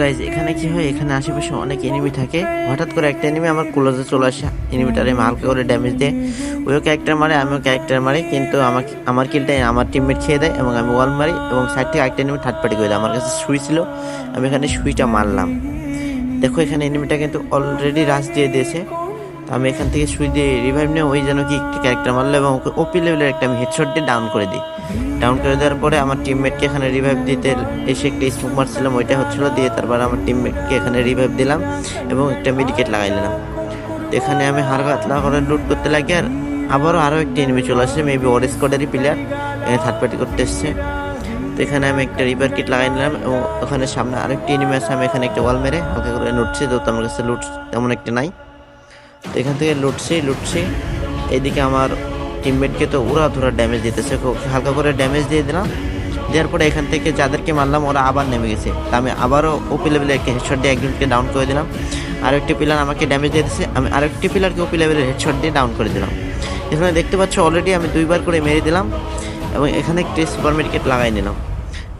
Guys এখানে কি হয়? এখানে আশেপাশে অনেক এনিমি থাকে। হঠাৎ করে একটা এনিমি আমার ক্লোজে চলে আসে। এনিমিটারে হালকা করে ড্যামেজ দেয় ওইও ক্যারেক্টার মারে, আমিও ক্যারেক্টার মারি, কিন্তু আমাকে, আমার কিলটাই আমার টিমমেট খেয়ে দেয় এবং আমি ওয়াল মারি এবং সাইড থেকে একটা এনিমি থার্ড পার্টি করে দেয়। আমার কাছে সুই ছিল, আমি এখানে সুইটা মারলাম। দেখো, এখানে এনিমিটা কিন্তু অলরেডি রাশ দিয়ে দিয়েছে। তো আমি এখান থেকে সুই দিয়ে রিভাইভ নিয়ে ওই যেন কি একটি ক্যারেক্টার মারলো এবং ওকে ওপি লেভেলের একটা আমি হেডশট দিয়ে ডাউন করে দিই। ডাউন করে দেওয়ার পরে আমার টিমমেটকে এখানে রিভাইভ দিতে এসে একটা স্মোক মারছিলাম, ওইটা হচ্ছিল দিয়ে তারপর আমার টিমমেটকে এখানে রিভাইভ দিলাম এবং একটা মেডিকেট লাগাই নিলাম এখানে আমি হার হাতলা করে লুট করতে লাগি আর আবারও আরও একটা এনিমি চলে আসছে মেবি ওর স্কোয়াডেরই প্লেয়ার এখানে থার্ড পার্টি করতে এসছে। তো এখানে আমি একটা রিপার কিট লাগাই নিলাম এবং ওখানে সামনে আরেকটি এনিমি আছে, আমি এখানে একটা ওয়াল মেরে হালকা করে লুটছি তো আমার কাছে লুট তেমন একটা নাই। এখান থেকে লুটছি লুটছি। এইদিকে আমার টিমমেটকে তো উড়া ধরা ড্যামেজ দিতেছে। হালকা করে ড্যামেজ দিয়ে দিলাম। দেওয়ার পরে এখান থেকে যাদেরকে মারলাম, ওরা আবার নেমে গেছে। তা আমি আবারও ওপি একটা হেডশট দিয়ে একজনকে ডাউন করে দিলাম। আরেকটি পিলার আমাকে ড্যামেজ দিয়ে দিচ্ছে আমি আরেকটি পিলারকে ওপি লেভেলের হেডশট দিয়ে ডাউন করে দিলাম। এখানে দেখতে পাচ্ছ অলরেডি আমি দুইবার করে মেরে দিলাম এবং এখানে একটি সুপার মেডিকেট লাগাই নিলাম।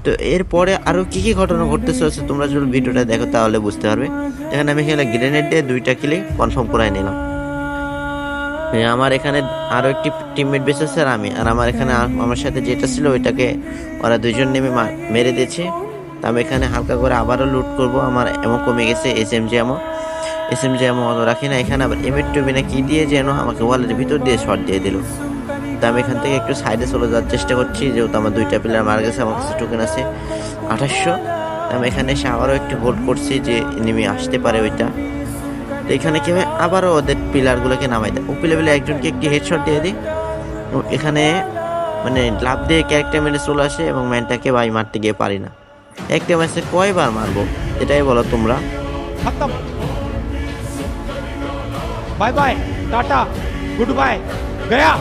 তো এরপরে আরও কী কী ঘটনা ঘটতে চলেছে তোমরা যদি ভিডিওটা দেখো তাহলে বুঝতে পারবে। এখানে আমি এখানে গ্রেনেড দিয়ে দুইটা কিলে কনফার্ম করাই নিলাম। আমার এখানে আরও একটি টিমমেট বেঁচে আছে আর আমি। আর আমার এখানে আমার সাথে যেটা ছিল ওইটাকে ওরা দুজন নেমে মেরে দিয়েছে। তো আমি এখানে হালকা করে আবারও লুট করব। আমার এমন কমে গেছে এস এম জি এমও এস এম জি অত রাখি না। এখানে আবার এম এর টুবি না কী দিয়ে যেন আমাকে ওয়ালের ভিতর দিয়ে শর্ট দিয়ে দিল। তো আমি এখান থেকে একটু সাইডে চলে যাওয়ার চেষ্টা করছি, যেহেতু আমার দুইটা প্লেয়ার মারা গেছে, আমার কাছে টোকেন আছে আঠাশশো। আমি এখানে এসে আবারও একটু হোল্ড করছি যে এনিমি আসতে পারে ওইটা। তো এখানে কী আবারও ওদের পিলারগুলোকে নামাই দেয়। ওপি লেভেলে একজনকে একটি হেডশট দিয়ে দিই। এখানে মানে লাভ দিয়ে ক্যারেক্টার মেনে চলে আসে এবং ম্যানটাকে বাই মারতে গিয়ে পারি না। একটা ম্যাচে কয়বার মারবো? এটাই বলো তোমরা। Bye bye tata good bye Gaya